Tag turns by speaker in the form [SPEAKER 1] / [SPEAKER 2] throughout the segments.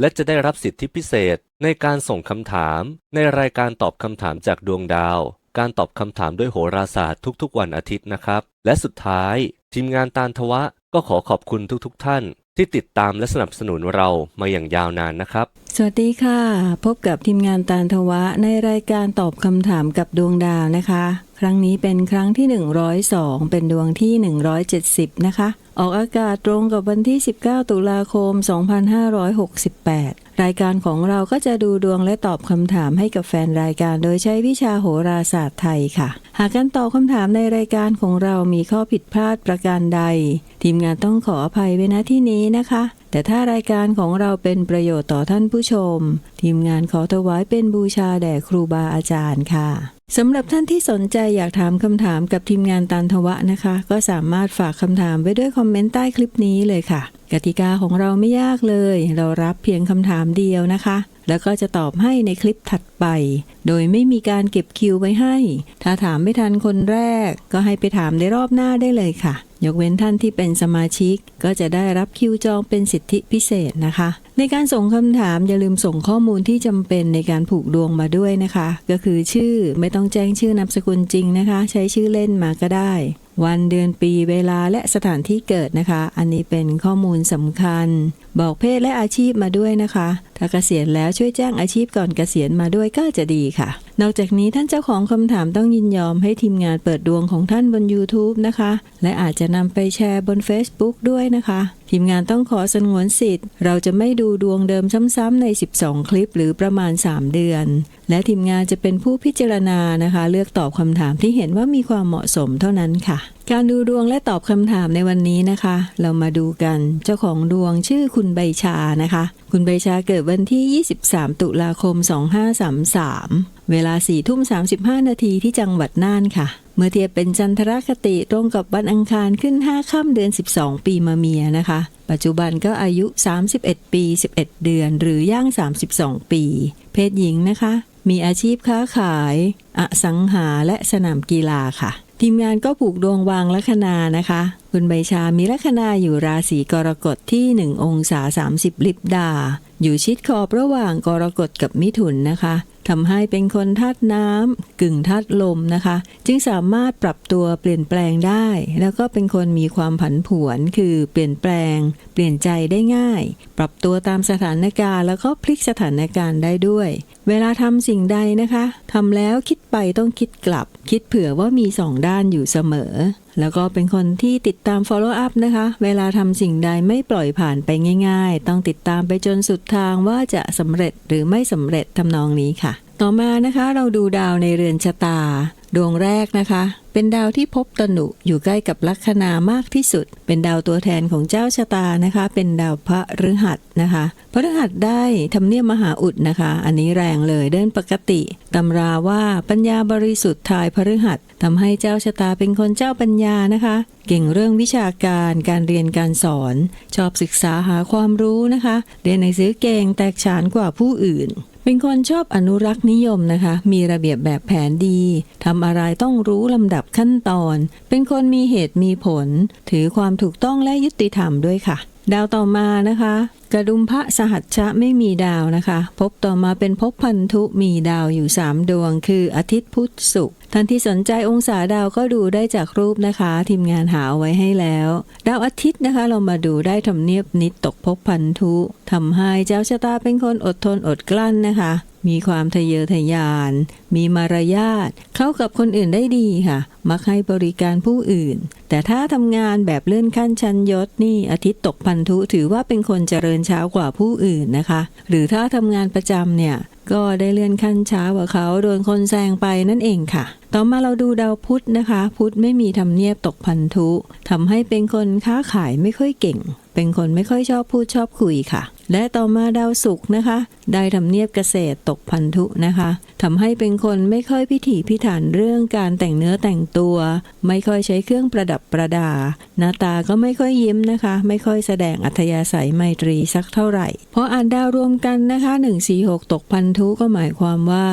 [SPEAKER 1] และจะได้รับสิทธิพิเศษในการส่งคำถาม ในรายการตอบคำถามจากดวงดาว การตอบคำถามด้วยโหราศาสตร์ทุกๆ วันอาทิตย์นะครับ และสุดท้าย ทีมงานตาลทวะก็ขอขอบคุณทุกๆ ท่าน ที่ติดตามและสนับสนุนเรามาอย่างยาวนานนะครับ
[SPEAKER 2] สวัสดีค่ะ พบกับทีมงานตาลทวะในรายการตอบคำถามกับดวงดาวนะคะ ครั้งนี้เป็นครั้งที่ 102 เป็นดวงที่ 170 นะคะ ออกอากาศตรงกับวันที่ 19 ตุลาคม 2568 รายการของเราก็จะดูดวงและตอบคำถามให้กับแฟนรายการ โดยใช้วิชาโหราศาสตร์ไทยค่ะ หากการตอบคำถามในรายการของเรามีข้อผิดพลาดประการใด ทีมงานต้องขออภัยไว้ณที่นี้นะคะ แต่ถ้ารายการของเราเป็นประโยชน์ต่อท่านผู้ชม ทีมงานขอถวายเป็นบูชาแด่ครูบาอาจารย์ค่ะ สำหรับท่านที่สนใจอยากถามคำถามกับทีมงานตันทวะนะคะ ก็สามารถฝากคำถามไว้ด้วยคอมเมนต์ใต้คลิปนี้เลยค่ะ กติกาของเราไม่ยากเลย เรารับเพียงคำถามเดียวนะคะ แล้วก็จะตอบให้ในคลิปถัดไป โดยไม่มีการเก็บคิวไว้ให้ ถ้าถามไม่ทันคนแรก ก็ให้ไปถามในรอบหน้าได้เลยค่ะ ยกเว้นท่านที่เป็นสมาชิก ก็จะได้รับคิวจองเป็นสิทธิพิเศษนะคะ ในการส่งคำถามอย่าลืมส่งข้อมูลที่จำเป็นในการผูกดวงมาด้วยนะคะ ก็คือชื่อไม่ต้องแจ้งชื่อนามสกุลจริงนะคะ ใช้ชื่อเล่นมาก็ได้ วันเดือนปีเวลาและสถานที่เกิดนะคะ อันนี้เป็นข้อมูลสำคัญบอกเพศและอาชีพมาด้วยนะคะ ถ้าเกษียณแล้วช่วยแจ้งอาชีพก่อนเกษียณมาด้วยก็จะดีค่ะ นอกจากนี้ท่านเจ้าของคำถามต้องยินยอมให้ทีมงานเปิดดวงของท่านบน YouTube นะคะ และอาจจะนำไปแชร์บน Facebook ด้วยนะคะ ทีมงานต้องขอสงวนสิทธิ์ เราจะไม่ดูดวงเดิมซ้ำๆใน 12 คลิปหรือประมาณ 3 เดือน และทีมงานจะเป็นผู้พิจารณานะคะ เลือกตอบคำถามที่เห็นว่ามีความเหมาะสมเท่านั้นค่ะ การดูดวงและตอบคำถามในวันนี้นะคะ เรามาดูกันเจ้าของดวงชื่อคุณใบชานะคะ คุณใบชาเกิดวันที่ 23 ตุลาคม 2533 เวลา4ทุ่ม 35 นาทีที่จังหวัดน่านค่ะ เมื่อเทียบเป็นจันทรคติตรงกับวันอังคารขึ้น 5 ค่ำเดือน 12 ปีมาเมียนะคะ ปัจจุบันก็อายุ 31 ปี 11 เดือน หรือย่าง 32 ปี เพศหญิงนะคะ มีอาชีพค้าขาย อสังหาและสนามกีฬาค่ะ ทีมงานก็ผูกดวงวางลัคนานะคะ คุณใบชา มีลัคนาอยู่ราศีกรกฎที่ 1 องศา 30 ลิบดา อยู่ชิดขอบระหว่างกรกฎกับมิถุนนะคะทำให้เป็นคนธาตุน้ำกึ่งธาตุลมนะคะ จึงสามารถปรับตัวเปลี่ยนแปลงได้ แล้วก็เป็นคนมีความผันผวนคือเปลี่ยนแปลง เปลี่ยนใจได้ง่าย ปรับตัวตามสถานการณ์ แล้วก็พลิกสถานการณ์ได้ด้วย เวลาทำสิ่งใดนะคะทำแล้วคิดไปต้องคิดกลับ คิดเผื่อว่ามีสองด้านอยู่เสมอ แล้วก็เป็นคนที่ติดตาม follow up นะคะ เวลาทำสิ่งใดไม่ปล่อยผ่านไปง่าย ๆ ต้องติดตามไปจนสุดทางว่าจะสำเร็จหรือไม่สำเร็จทำนองนี้ค่ะ ต่อมานะคะเราดูดาวในเรือนชะตา ดวงแรกนะคะ เป็นดาวที่พบตนุอยู่ใกล้กับลัคนามากที่สุด เป็นดาวตัวแทนของเจ้าชะตานะคะ เป็นดาวพระฤหัสนะคะพระฤหัสได้ทำเนียมมหาอุดนะคะ อันนี้แรงเลยเดินปกติตำราว่าปัญญาบริสุทธิ์ทายพฤหัสทำให้เจ้าชะตาเป็นคนเจ้าปัญญานะคะ เก่งเรื่องวิชาการการเรียนการสอน ชอบศึกษาหาความรู้นะคะ เรียนหนังสือเก่งแตกฉานกว่าผู้อื่น เป็นคนชอบอนุรักษ์นิยมนะคะ มีระเบียบแบบแผนดีทำอะไรต้องรู้ลำดับขั้นตอน เป็นคนมีเหตุมีผล ถือความถูกต้องและยุติธรรมด้วยค่ะ ดาวต่อมานะคะ กระดุมพระสหัชชะไม่มีดาวนะคะพบต่อมาเป็นพบพันธุมีดาวอยู่ 3 ดวง คืออาทิตย์พุธศุกร์ท่านที่สนใจองศาดาวก็ดูได้จากรูปนะคะ ทีมงานหาเอาไว้ให้แล้ว ดาวอาทิตย์นะคะเรามาดูได้ทำเนียบนิดตกพบพันธุทำให้เจ้าชะตาเป็นคนอดทนอดกลั้นนะคะมีความทะเยอทะยาน มีมารยาท เข้ากับคนอื่นได้ดีค่ะ มักให้บริการผู้อื่น แต่ถ้าทำงานแบบเลื่อนขั้นชั้นยศนี่อาทิตย์ตกพันธุถือว่าเป็นคนเจริญช้ากว่าผู้อื่นนะคะ หรือถ้าทำงานประจำเนี่ยก็ได้เลื่อนขั้นช้ากว่าเขาโดนคนแซงไปนั่นเองค่ะ ต่อมาเราดูดาวพุธนะคะ พุธไม่มีทำเนียบตกพันธุทำให้เป็นคนค้าขายไม่ค่อยเก่ง เป็นคนไม่ค่อยชอบพูดชอบคุยค่ะ และต่อมาดาวศุกร์นะคะ ได้ทำเนียบเกษตรตกพันธุนะคะทำให้เป็นคนไม่ค่อยพิถีพิถันเรื่องการแต่งเนื้อแต่งตัว ไม่ค่อยใช้เครื่องประดับประดา หน้าตาก็ไม่ค่อยยิ้มนะคะ ไม่ค่อยแสดงอัธยาศัยไมตรีสักเท่าไหร่ เพราะอ่านดาวรวมกันนะคะ146 ตกพันธุก็หมายความว่า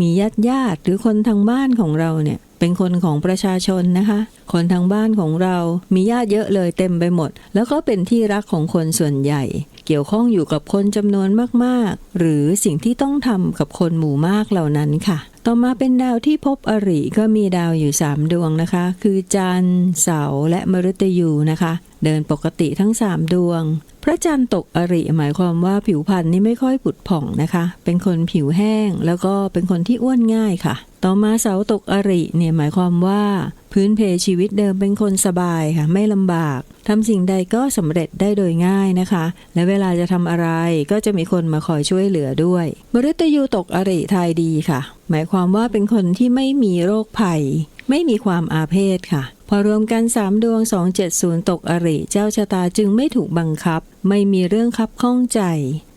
[SPEAKER 2] มีญาติญาติหรือคนทางบ้านของเราเนี่ย เป็นคนของประชาชนนะคะ คนทางบ้านของเรามีญาติเยอะเลยเต็มไปหมด แล้วก็เป็นที่รักของคนส่วนใหญ่ เกี่ยวข้องอยู่กับคนจำนวนมากๆ หรือสิ่งที่ต้องทำกับคนหมู่มากเหล่านั้นค่ะ ต่อมาเป็นดาวที่พบอริก็มีดาวอยู่ 3 ดวงนะคะ คือจันทร์เสาร์และมฤตยูนะคะ เดินปกติทั้ง3ดวง พระจันทร์ตกอริหมายความว่าผิวพรรณนี่ไม่ค่อยผุดผ่องนะคะ เป็นคนผิวแห้ง แล้วก็เป็นคนที่อ้วนง่ายค่ะ ต่อมาเสาตกอริเนี่ยหมายความว่าพื้นเพชีวิตเดิมเป็นคนสบายค่ะ ไม่ลำบากทำสิ่งใดก็สำเร็จได้โดยง่ายนะคะ และเวลาจะทำอะไรก็จะมีคนมาคอยช่วยเหลือด้วยมฤตยูตกอริทายดีค่ะ หมายความว่าเป็นคนที่ไม่มีโรคภัย ไม่มีความอาเพศค่ะ พอรวมกัน3ดวง 270 ตกอริ เจ้าชะตาจึงไม่ถูกบังคับ ไม่มีเรื่องคับข้องใจ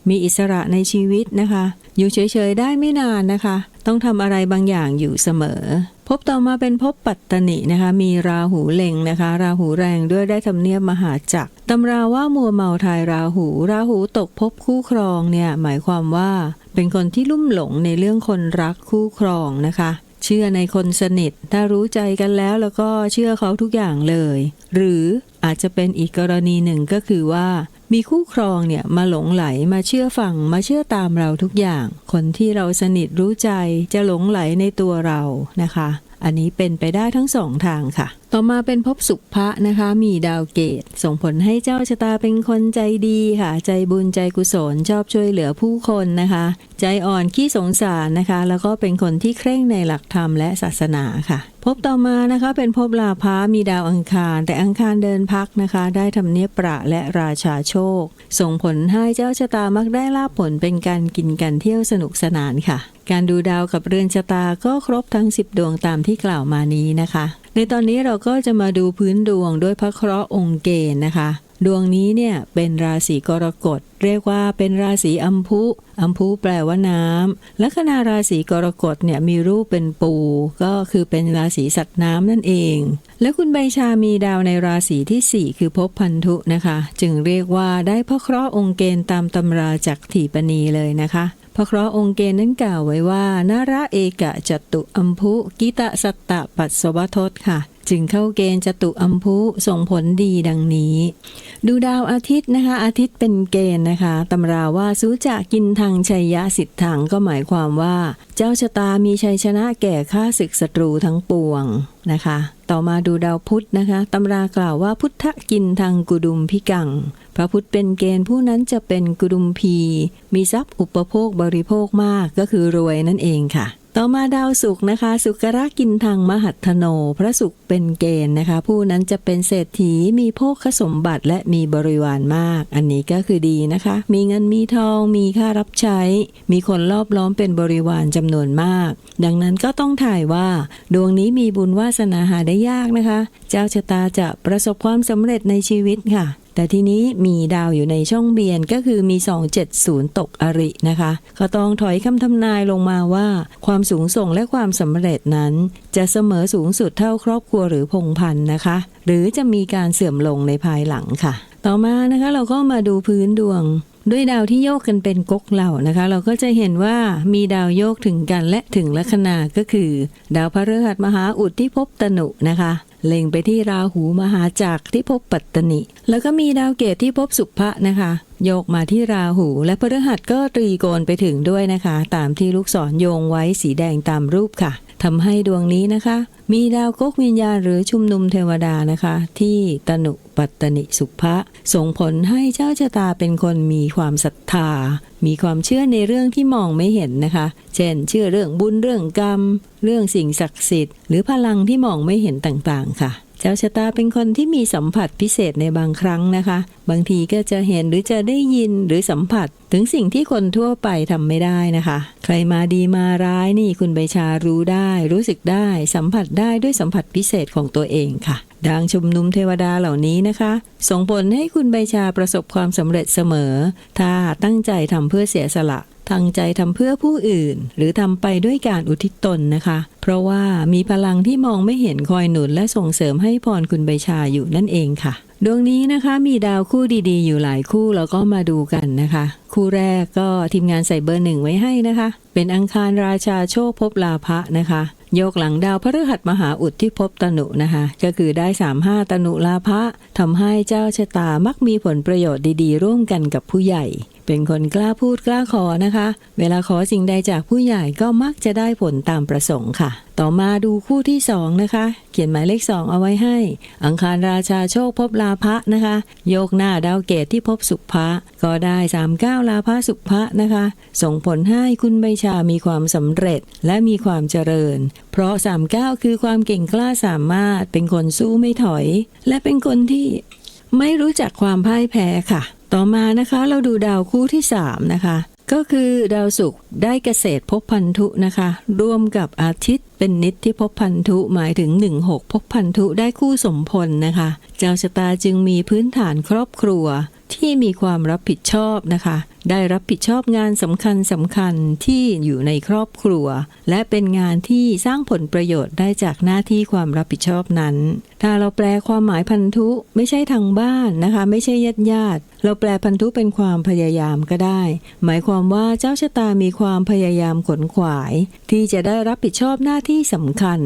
[SPEAKER 2] มีอิสระในชีวิตนะคะ อยู่เฉยๆได้ไม่นานนะคะ ต้องทำอะไรบางอย่างอยู่เสมอพบต่อมาเป็นพบปัตตนินะคะ มีราหูเล็งนะคะ ราหูแรงด้วยได้ทำเนียบมหาจักรตำราว่ามัวเมาทายราหู ราหูตกพบคู่ครองเนี่ยหมายความว่าเป็นคนที่ลุ่มหลงในเรื่องคนรักคู่ครองนะคะ เชื่อในคนสนิท ถ้ารู้ใจกันแล้วแล้วก็เชื่อเขาทุกอย่างเลย หรืออาจจะเป็นอีกกรณีหนึ่งก็คือว่า มีคู่ครองเนี่ยมาหลงไหลมาเชื่อฟังมาเชื่อตามเราทุกอย่าง คนที่เราสนิทรู้ใจจะหลงไหลในตัวเรานะคะ อันนี้เป็นไปได้ทั้งสองทางค่ะ ต่อมาเป็นภพสุภะนะคะ มีดาวเกต ส่งผลให้เจ้าชะตาเป็นคนใจดีค่ะ ใจบุญใจกุศลชอบช่วยเหลือผู้คนนะคะ ใจอ่อนขี้สงสารนะคะ แล้วก็เป็นคนที่เคร่งในหลักธรรมและศาสนาค่ะพบต่อมานะคะเป็นภพลาภามีดาวอังคาร แต่อังคารเดินพักนะคะ ได้ทำเนียบประและราชาโชค ส่งผลให้เจ้าชะตามักได้ลาภผลเป็นการกินกันเที่ยวสนุกสนานค่ะ การดูดาวกับเรือนชะตาก็ครบทั้ง 10 ดวงตามที่กล่าวมานี้นะคะ ในตอนนี้เราก็จะมาดูพื้นดวงด้วยพระเคราะห์องค์เกณฑ์นะคะ ดวงนี้เนี่ยเป็นราศีกรกฎ เรียกว่าเป็นราศีอัมพุอัมพุแปลว่าน้ำลัคนาราศีกรกฎเนี่ยมีรูปเป็นปู ก็คือเป็นราศีสัตว์น้ำนั่นเอง และคุณใบชามีดาวในราศีที่ 4 คือภพพันธุนะคะ จึงเรียกว่าได้พระเคราะห์องค์เกณฑ์ตามตำราจากถีปณีเลยนะคะพระเคราะห์องค์เกณฑ์นั้นกล่าวไว้ว่านาระเอกะจตุอัมพุกิตะสัตตะปัสสวทศค่ะ จึงเข้าเกณฑ์จตุอัมพุส่งผลดีดังนี้ ดูดาวอาทิตย์นะคะ อาทิตย์เป็นเกณฑ์นะคะตำราว่าสุจะกินทางชัยยะสิทธังก็หมายความว่า เจ้าชะตามีชัยชนะแก่ข้าศึกศัตรูทั้งปวงนะคะ ต่อมาดูดาวพุธนะคะตำรากล่าวว่าพุทธกินทางกุดุมพิกัง พระพุทธเป็นเกณฑ์ผู้นั้นจะเป็นกุดุมพี มีทรัพย์อุปโภคบริโภคมากก็คือรวยนั่นเองค่ะ ต่อมาดาวศุกนะคะ สุกระกินทางมหัตถโน พระศุกเป็นเกณฑ์นะคะ ผู้นั้นจะเป็นเศรษฐีมีโภคสมบัติและมีบริวารมาก อันนี้ก็คือดีนะคะ มีเงินมีทองมีค่ารับใช้ มีคนรอบล้อมเป็นบริวารจำนวนมาก ดังนั้นก็ต้องถ่ายว่า ดวงนี้มีบุญวาสนาหาได้ยากนะคะ เจ้าชะตาจะประสบความสำเร็จในชีวิตค่ะ แต่ทีนี้มีดาวอยู่ในช่องเบียนก็คือมี 270 ตกอรินะคะ ก็ต้องถอยคำทำนายลงมาว่า ความสูงส่งและความสำเร็จนั้น จะเสมอสูงสุดเท่าครอบครัวหรือพงพันธ์นะคะ หรือจะมีการเสื่อมลงในภายหลังค่ะ ต่อมานะคะเราก็มาดูพื้นดวงด้วยดาวที่โยกกันเป็นก๊กเหล่านะคะ เราก็จะเห็นว่ามีดาวโยกถึงกันและถึงลัคนาก็คือ ดาวพฤหัสมหาอุดที่พบตนุนะคะ เล็งไปที่ราหูมหาจักรที่พบปัตตนิ แล้วก็มีดาวเกตที่พบสุภะนะคะ โยกมาที่ราหู และพฤหัสก็ตรีโกณไปถึงด้วยนะคะ ตามที่ลูกศรโยงไว้สีแดงตามรูปค่ะ ทำให้ดวงนี้นะคะ มีดาวก๊กวิญญาณหรือชุมนุมเทวดานะคะ ที่ตนุปัตตนิสุภะส่งผลให้เจ้าชะตาเป็นคนมีความศรัทธา มีความเชื่อในเรื่องที่มองไม่เห็นนะคะ เช่น เชื่อเรื่องบุญเรื่องกรรม เรื่องสิ่งศักดิ์สิทธิ์หรือพลังที่มองไม่เห็นต่างๆค่ะ เจ้าชะตาเป็นคนที่มีสัมผัสพิเศษในบางครั้งนะคะ บางทีก็จะเห็นหรือจะได้ยินหรือสัมผัส ถึงสิ่งที่คนทั่วไปทำไม่ได้นะคะ ใครมาดีมาร้ายนี่คุณใบชารู้ได้ รู้สึกได้ สัมผัสได้ด้วยสัมผัสพิเศษของตัวเองค่ะดังชุมนุมเทวดาเหล่านี้นะคะ ส่งผลให้คุณใบชาประสบความสำเร็จเสมอ ถ้าตั้งใจทำเพื่อเสียสละ ตั้งใจทำเพื่อผู้อื่น หรือทำไปด้วยการอุทิศตนนะคะ เพราะว่ามีพลังที่มองไม่เห็นคอยหนุนและส่งเสริมให้พรคุณใบชาอยู่นั่นเองค่ะดวงนี้นะคะมีดาวคู่ดีๆ อยู่หลายคู่แล้วก็มาดูกันนะคะ คู่แรกก็ทีมงานใส่เบอร์หนึ่งไว้ให้นะคะ เป็นอังคารราชาโชคภพลาภะนะคะโยกหลังดาวพฤหัสมหาอุดที่พบตนุนะคะ ก็คือได้ 35 ตนุลาภะทำให้เจ้าชะตามักมีผลประโยชน์ดีๆ ร่วมกันกับผู้ใหญ่ เป็นคนกล้าพูดกล้าขอนะคะ เวลาขอสิ่งใดจากผู้ใหญ่ก็มักจะได้ผลตามประสงค์ค่ะ ต่อมาดูคู่ที่สองนะคะ เขียนหมายเลขสองเอาไว้ให้ อังคารราชาโชคพบลาภะนะคะ โยกหน้าดาวเกตที่พบสุภะก็ได้ 39 ลาภะสุภะนะคะ ส่งผลให้คุณใบชามีความสำเร็จและมีความเจริญ เพราะ 39 คือความเก่งกล้าสามารถเป็นคนสู้ไม่ถอย และเป็นคนที่ไม่รู้จักความพ่ายแพ้ค่ะ ต่อมานะคะเราดูดาวคู่ที่ 3 นะคะ ก็คือดาวศุกร์ได้เกษตรพบพันธุนะคะ ร่วมกับอาทิตย์เป็นนิตที่พบพันธุหมายถึง 16ภพพันธุได้คู่สมพลนะคะ เจ้าชะตาจึงมีพื้นฐานครอบครัวที่มีความรับผิดชอบนะคะ ได้รับผิดชอบงานสำคัญสำคัญที่อยู่ในครอบครัว และเป็นงานที่สร้างผลประโยชน์ได้จากหน้าที่ความรับผิดชอบนั้น ถ้าเราแปลความหมายพันธุไม่ใช่ทางบ้านนะคะ ไม่ใช่ญาติญาติเราแปลพันธุเป็นความพยายามก็ได้ หมายความว่าเจ้าชะตามีความพยายามขนขวาย ที่จะได้รับผิดชอบหน้าที่สำคัญ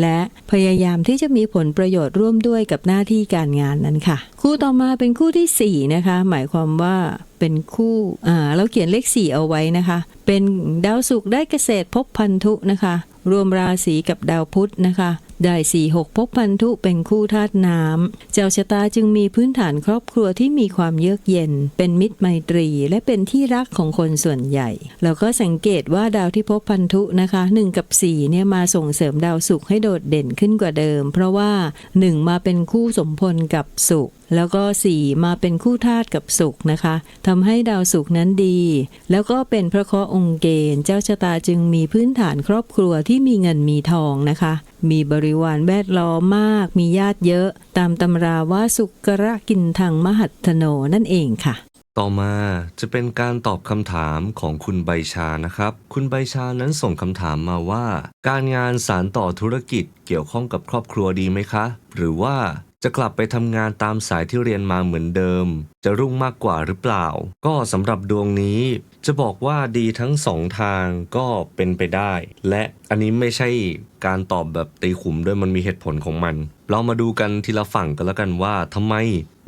[SPEAKER 2] และพยายามที่จะมีผลประโยชน์ร่วมด้วยกับหน้าที่การงานนั้นค่ะ คู่ต่อมาเป็นคู่ที่ 4 นะคะ หมายความว่าเป็นคู่อ่าเราเขียนเลข4เอาไว้นะคะ เป็นดาวศุกร์ได้เกษตรภพพันธุนะคะ รวมราศีกับดาวพุธนะคะได้สี่หกภพพันธุเป็นคู่ธาตุน้ำเจ้าชะตาจึงมีพื้นฐานครอบครัวที่มีความเยือกเย็น เป็นมิตรไมตรี และเป็นที่รักของคนส่วนใหญ่แล้วก็สังเกตว่าดาวที่พบพันธุนะคะ 1 กับ 4 เนี่ยมาส่งเสริมดาวศุกร์ให้โดดเด่นขึ้นกว่าเดิม เพราะว่า 1 มาเป็นคู่สมพลกับศุกร์ แล้วก็ 4 มาเป็นคู่ธาตุกับศุกนะคะทำให้ดาวศุกนั้นดี แล้วก็เป็นพระเคราะห์องค์เกณฑ์ เจ้าชะตาจึงมีพื้นฐานครอบครัวที่มีเงินมีทองนะคะ มีบริวารแวดล้อมมาก มีญาติเยอะ ตามตำราว่าสุกระกินทางมหัตโนนั่นเองค่ะ
[SPEAKER 1] ต่อมาจะเป็นการตอบคำถามของคุณใบชานะครับ คุณใบชานั้นส่งคำถามมาว่า การงานสารต่อธุรกิจเกี่ยวข้องกับครอบครัวดีไหมคะ หรือว่า จะกลับไปทำงานตามสายที่เรียนมาเหมือนเดิม จะรุ่งมากกว่าหรือเปล่า ก็สำหรับดวงนี้ จะบอกว่าดีทั้งสองทางก็เป็นไปได้ และอันนี้ไม่ใช่การตอบแบบตีขุมด้วยมันมีเหตุผลของมัน เรามาดูกันทีละฝั่งกันแล้วกันว่าทำไม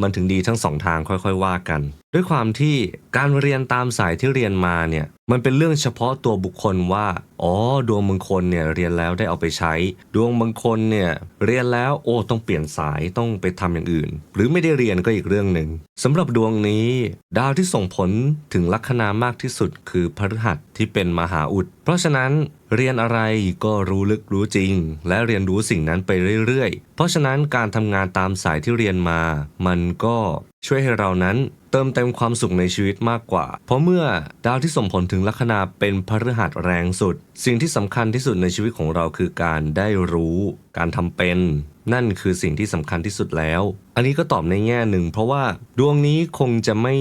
[SPEAKER 1] มันถึงดีทั้งสองทางค่อยๆว่ากัน ด้วยความที่การเรียนตามสายที่เรียนมาเนี่ยมันเป็นเรื่องเฉพาะตัวบุคคลว่าอ๋อดวงบางคนเนี่ยเรียนแล้วได้เอาไปใช้ ดวงบางคนเนี่ยเรียนแล้วโอ้ต้องเปลี่ยนสายต้องไปทำอย่างอื่น หรือไม่ได้เรียนก็อีกเรื่องหนึ่ง สำหรับดวงนี้ดาวที่ส่งผลถึงลัคนามากที่สุดคือพฤหัสที่เป็นมหาอุด เพราะฉะนั้นเรียนอะไรก็รู้ลึกรู้จริง และเรียนรู้สิ่งนั้นไปเรื่อยๆ เพราะฉะนั้นการทำงานตามสายที่เรียนมา มันก็ช่วยให้เรานั้นเติมเต็มความสุขในชีวิตมากกว่า เพราะเมื่อดาวที่ส่งผลถึงลัคนาเป็นพฤหัสแรงสุด สิ่งที่สำคัญที่สุดในชีวิตของเราคือการได้รู้ การทำเป็น นั่นคือสิ่งที่สำคัญที่สุดแล้ว อันนี้ก็ตอบในแง่หนึ่ง เพราะว่าดวงนี้คงจะไม่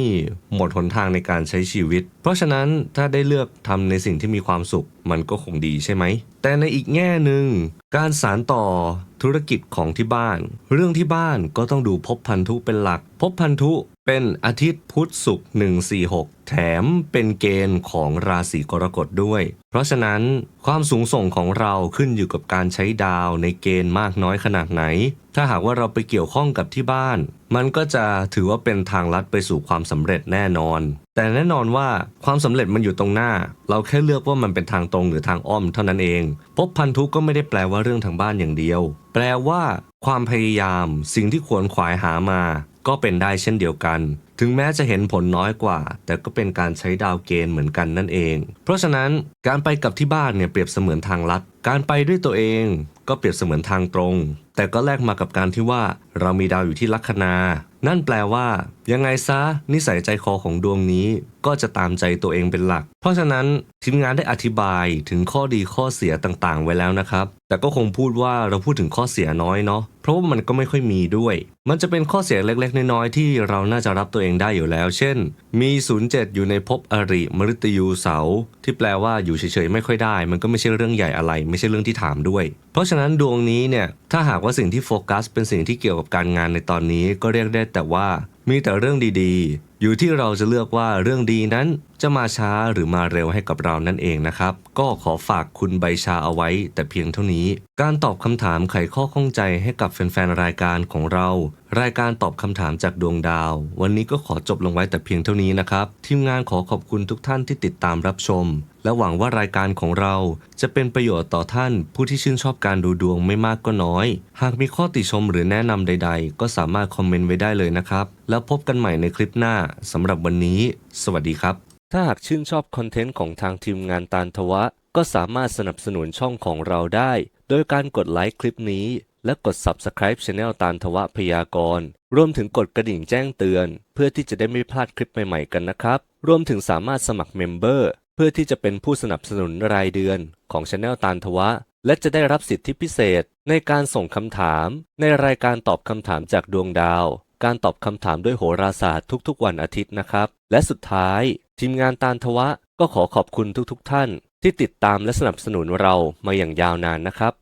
[SPEAKER 1] หมดหนทางในการใช้ชีวิต เพราะฉะนั้นถ้าได้เลือกทำในสิ่งที่มีความสุข มันก็คงดีใช่ไหม แต่ในอีกแง่หนึ่งการสารต่อ ธุรกิจของที่บ้าน เรื่องที่บ้านก็ต้องดูพบพันธุเป็นหลัก พบพันธุเป็นอาทิตย์พุธศุกร์146 แถมเป็นเกณฑ์ของราศีกรกฎด้วย เพราะฉะนั้นความสูงส่งของเราขึ้นอยู่กับการใช้ดาวในเกณฑ์มากน้อยขนาดไหน ถ้าหากว่าเราไปเกี่ยวข้องกับที่บ้าน มันก็จะถือว่าเป็นทางลัดไปสู่ความสำเร็จแน่นอน แต่แน่นอนว่าความสำเร็จมันอยู่ตรงหน้า เราแค่เลือกว่ามันเป็นทางตรงหรือทางอ้อมเท่านั้นเองภพพันธุก็ไม่ได้แปลว่าเรื่องทางบ้านอย่างเดียว แปลว่า ความพยายาม สิ่งที่ควรขวายหามา ก็เป็นได้เช่นเดียวกันถึงแม้จะเห็นผลน้อยกว่า แต่ก็เป็นการใช้ดาวเกณฑ์เหมือนกันนั่นเอง เพราะฉะนั้นการไปกับที่บ้านเนี่ยเปรียบเสมือนทางลัด การไปด้วยตัวเอง ก็เปรียบเสมือนทางตรง แต่ก็แลกมากับการที่ว่าเรามีดาวอยู่ที่ลัคนา นั่นแปลว่า ยังไงซะนิสัยใจคอของดวงนี้ ก็จะตามใจตัวเองเป็นหลัก เพราะฉะนั้นทีมงานได้อธิบายถึงข้อดีข้อเสียต่างๆ ไว้แล้วนะครับ แต่ก็คงพูดว่าเราพูดถึงข้อเสียน้อยเนาะเพราะว่ามันก็ไม่ค่อยมีด้วย มันจะเป็นข้อเสียเล็กๆ น้อยๆที่เราน่าจะรับตัวเองได้อยู่แล้ว เช่น มี 07 อยู่ในภพอริมฤตยูเสาที่แปลว่าอยู่เฉยๆไม่ค่อยได้ มันก็ไม่ใช่เรื่องใหญ่อะไร ไม่ใช่เรื่องที่ถามด้วย เพราะฉะนั้นดวงนี้เนี่ยถ้าหากว่าสิ่งที่โฟกัสเป็นสิ่งที่เกี่ยวกับการงานในตอนนี้ก็เรียกได้แต่ว่า มีแต่เรื่องดีๆ อยู่ที่เราจะเลือกว่าเรื่องดีนั้นจะมาช้าหรือมาเร็วให้กับเรานั่นเองนะครับ ก็ขอฝากคุณใบชาเอาไว้แต่เพียงเท่านี้ การตอบคำถามไขข้อข้องใจให้กับแฟนๆรายการของเรา รายการตอบคำถามจากดวงดาว วันนี้ก็ขอจบลงไว้แต่เพียงเท่านี้นะครับ ทีมงานขอขอบคุณทุกท่านที่ติดตามรับชม และหวังว่ารายการของเราจะเป็นประโยชน์ต่อท่านผู้ที่ชื่นชอบการดูดวงไม่มากก็น้อย หากมีข้อติชมหรือแนะนำใด ๆ ก็สามารถคอมเมนต์ไว้ได้เลยนะครับ แล้วพบกันใหม่ในคลิปหน้าสำหรับวันนี้ สวัสดีครับ ถ้าหากชื่นชอบคอนเทนต์ของทางทีมงานตาลทวะ ก็สามารถสนับสนุนช่องของเราได้ โดยการกดไลค์คลิปนี้ และกด Subscribe Channel ตาลทวะพยากรณ์รวมถึงกดกระดิ่งแจ้งเตือน เพื่อที่จะได้ไม่พลาดคลิปใหม่ๆกันนะครับ รวมถึงสามารถสมัครเมมเบอร์ เพื่อที่จะเป็นผู้สนับสนุนรายเดือนของช anel ตานทวะ และจะได้รับสิทธิพิเศษในการส่งคำถาม ในรายการตอบคำถามจากดวงดาว การตอบคำถามด้วยโหราศาสตร์ทุกๆ วันอาทิตย์นะครับ และสุดท้าย ทีมงานตานทวะก็ขอขอบคุณทุกๆท่าน ที่ติดตามและสนับสนุนเรามาอย่างยาวนานนะครับ